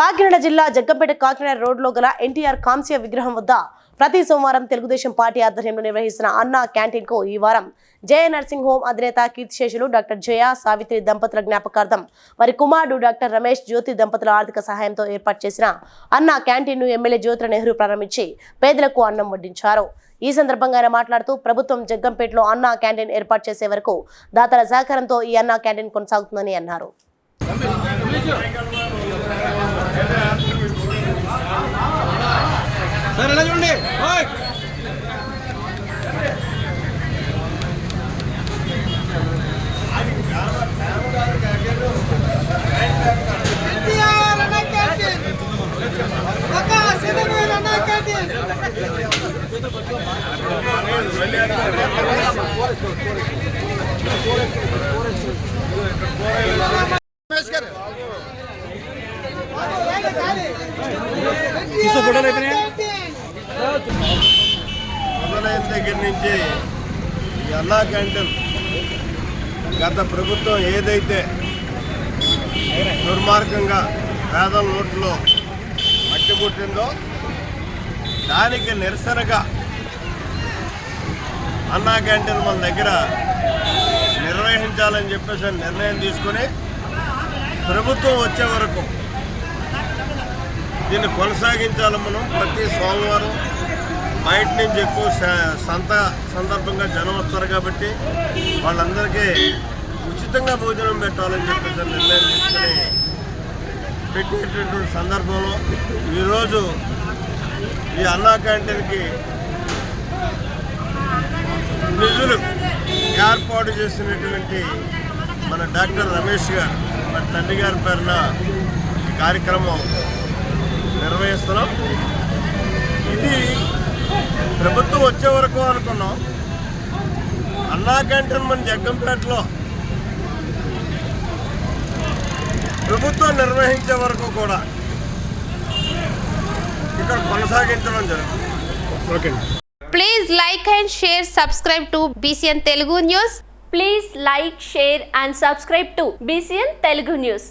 కాకినాడ జిల్లా జగ్గంపేట కాకినాడ రోడ్లో గల ఎన్టీఆర్ కాంస్య విగ్రహం వద్ద ప్రతి సోమవారం తెలుగుదేశం పార్టీ ఆధ్వర్యంలో నిర్వహిస్తున్న అన్నా క్యాంటీన్కు ఈ వారం జయ నర్సింగ్ హోమ్ అధినేత కీర్తిశేషులు డాక్టర్ జయ సావిత్రి దంపతుల జ్ఞాపకార్థం వారి కుమారుడు డాక్టర్ రమేష్ జ్యోతి దంపతుల ఆర్థిక సహాయంతో ఏర్పాటు చేసిన అన్నా క్యాంటీన్ను ఎమ్మెల్యే జ్యోతుల నెహ్రూ ప్రారంభించి పేదలకు అన్నం వడ్డించారు. ఈ సందర్భంగా ఆయన మాట్లాడుతూ ప్రభుత్వం జగ్గంపేటలో అన్నా క్యాంటీన్ ఏర్పాటు చేసే వరకు దాతల సహకారంతో ఈ అన్నా క్యాంటీన్ కొనసాగుతుందని అన్నారు. సార్ ఎలా చూడండి. ఓయ్ ఎన్టీఆర్ అన్న క్యాంటీన్ ఒక సినిమా అన్న క్యాంటీన్ తీసుకో ఫోటోలు అయిపోయినాయి మొదలైన దగ్గర నుంచి ఎలా క్యాంటీన్ గత ప్రభుత్వం ఏదైతే దుర్మార్గంగా పేదల నోట్లో మట్టి పుట్టిందో దానికి నిరసనగా అన్నా క్యాంటీన్ మన దగ్గర నిర్వహించాలని చెప్పేసి నిర్ణయం తీసుకొని ప్రభుత్వం వచ్చే వరకు దీన్ని కొనసాగించాలి మనం ప్రతి సోమవారం. బయట నుంచి ఎక్కువ స- సంత సందర్భంగా జనం వస్తారు కాబట్టి వాళ్ళందరికీ ఉచితంగా భోజనం పెట్టాలని చెప్పేసి నిర్ణయం తీసుకుని పెట్టేటటువంటి సందర్భంలో ఈరోజు ఈ అన్నా క్యాంటీన్కి నిధులు ఏర్పాటు చేసినటువంటి మన డాక్టర్ రమేష్ గారు మన తండ్రి గారి పేరున ఈ కార్యక్రమం నిర్వహిస్తున్నాం. ఇది ప్రభుత్వం వచ్చే వరకు అనుకున్నాం. అన్నా క్యాంటీన్మెంట్ జగ్గంపేటలో ప్రభుత్వం నిర్వహించే వరకు కూడా ఇక్కడ కొనసాగించడం జరుగుతుంది. Please like and share subscribe to BCN Telugu news please like share and subscribe to BCN Telugu news